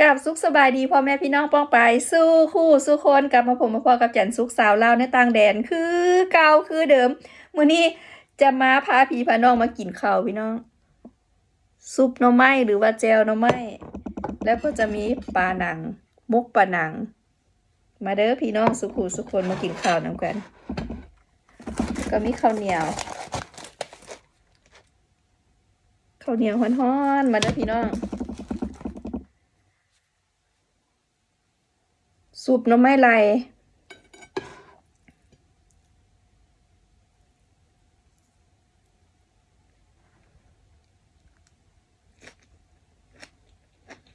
กับสุขสบายดีพ่อแม่พี่น้องป้องไปสู้คู่สู้คนกลับมาผมมาพอกับจันสุขสาวเลาในต่างแดนคือเก่าคือเดิมมื้อนี้จะมาพาพี่พาน้องมากินข้าวพี่น้อง ซุปหน่อไม้หรือว่าแจวหน่อไม้แล้วก็จะมีปลาหนังมุกปลาหนัง มาเด้อพี่น้องสุขูสุขคนมากินข้าวนำกัน ก็มีข้าวเหนียวข้าวเหนียวฮ้อนๆมาเด้อพี่น้อง ซุปหน้ำไม้ไหล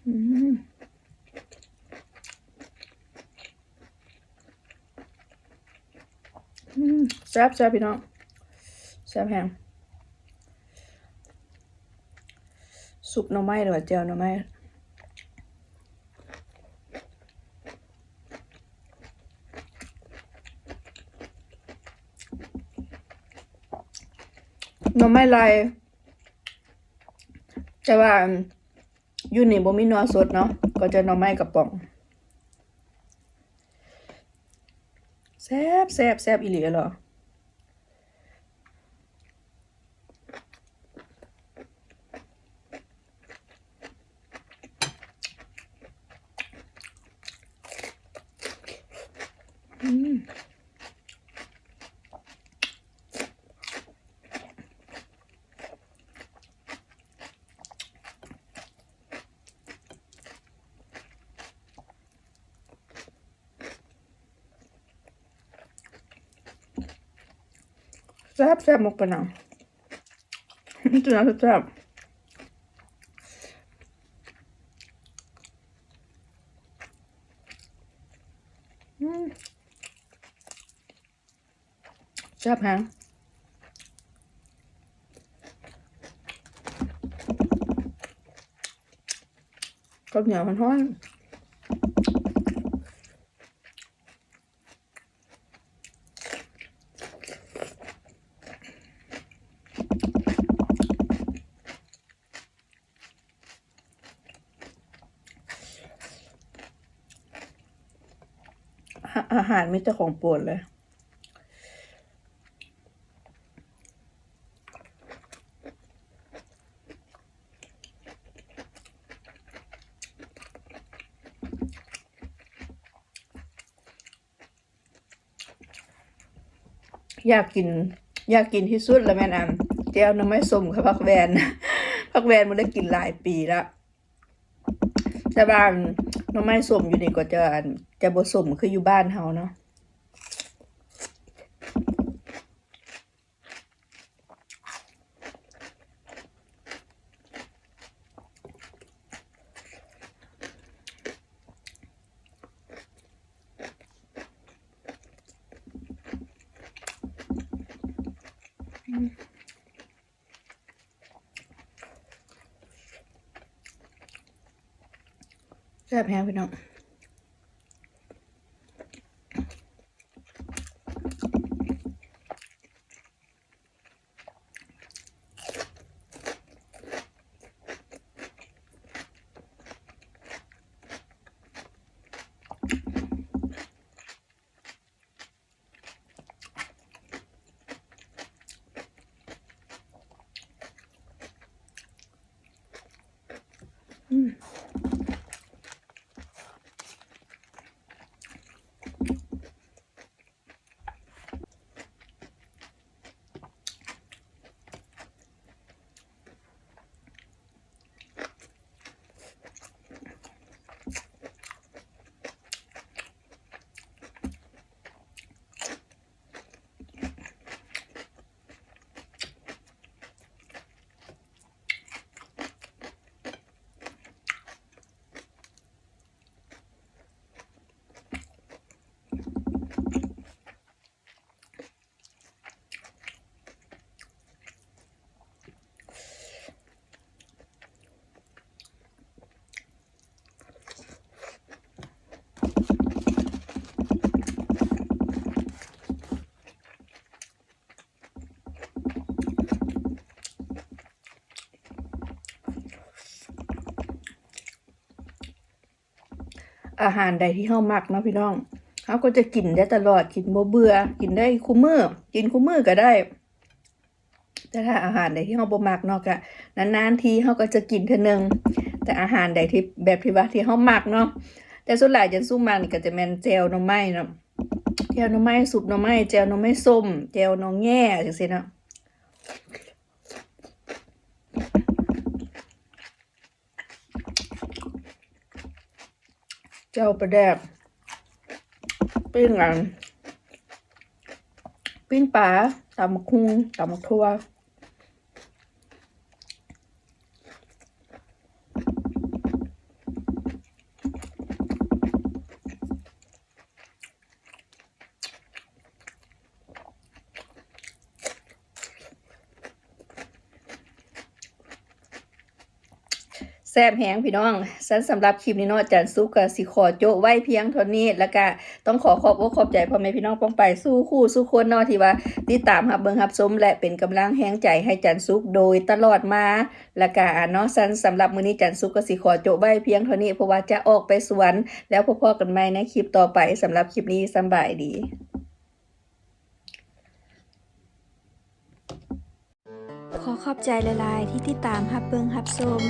อืมอืมแซ่บแซ่บพี่น้องแซ่บแฮงซุปหน้ำไม้หรือว่าเจียวหน้ำไม้ ไม้ลายแต่ว่ายูนี่บ่มีนัวสดเนาะก็จะนอไม้กระป๋องแซ่บแซ่บแซ่บอีหลีเหรออืม ซ่บแซ่บมกปะนังจุน่าแซ่บแซ่บแฮงข้าวเหนียวมันห้อน อาหารมีแต่ของโปรดเลย อยากกิน อยากกินที่สุดแล้วแม่นอันเจ้าน้ำไม่สมกับพักแวนพักแวนมันได้กินหลายปีแล้วแต่บ้าน น้ำไม้สมอยู่นี่ก็จะจะบ่สมคืออยู่บ้านเฮาเนาะ แซ่บแฮงพี่น้อง嗯。Mm. อาหารใดที่เฮามักเนาะพี่น้องเฮาก็จะกินได้ตลอดกินบ่เบื่อกินได้คุ้มมือกินคุ้มมือก็ได้ แต่ถ้าอาหารใดที่เฮาบ่มักเนาะก็นานๆทีเฮาก็จะกินเทื่อนึงแต่อาหารใดที่แบบที่ว่าที่เฮามักเนาะแต่ส่วนหลายจันสู้มักนี่ก็จะแม่นแจ่วหน่อไม้เนาะแจ่วหน่อไม้สุปหน่อไม้แจ่วหน่อไม้ส้มแจ่วหน่อแง่จังซี่เนาะ จ้าประแดบปิ้งอันปิ้งปลาตำมะคุงตำมะทั่ว แซ่บแหงพี่น้องสันสำหรับคลิปนี้เนาะจารย์ซุกกับสิขอโจไว้เพียงเท่านี้ แล้วก็ต้องขอขอบอกขอบใจพ่อแม่พี่น้องป้องไปสู้คู่สู้คนเนาะที่ว่าติดตามหับเบิงหับสมและเป็นกำลังแหงใจให้จารย์ซุกโดยตลอดมา แล้วก็อ่าเนาะสันสำหรับมื้อนี้จารย์ซุกก็สิขอโจไว้เพียงเท่านี้เพราะว่าจะออกไปสวน แล้วพบกันใหม่ในคลิปต่อไปสำหรับคลิปนี้สบายดีขอขอบใจหลายๆที่ติดตามฮับเบิงฮับชม